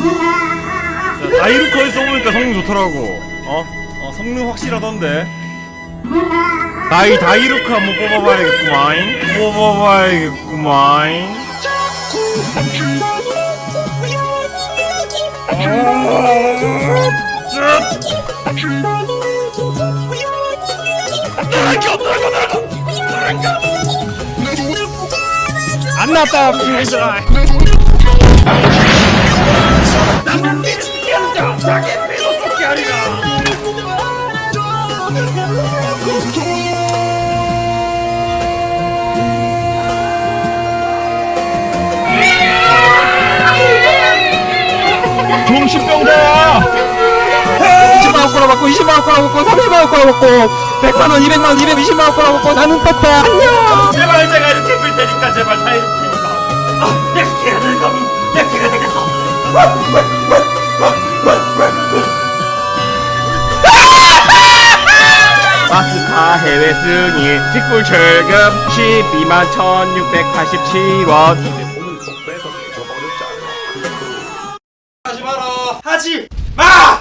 자, 다이루커에 써보니까 성능 좋더라고. 어? 어, 성능 확실하던데. 다이, 다이루커 한번 뽑아봐야겠구만. 뽑아봐야겠구만. 안 났다, 비밀들아. 정신병자야! 20만원 걸어먹고 20만원 걸어먹고 30만원 걸어먹고 100만원 200만원 220만원 걸어먹고 나는 떴다 안녕 제발 제가 이렇게 빌 테니까 제발 다이루커입니다. 아, 내 늙으면 내 키가 되겠어. 해외 승인 직불 철금 12만 1687원 하지 마라. 하지 마!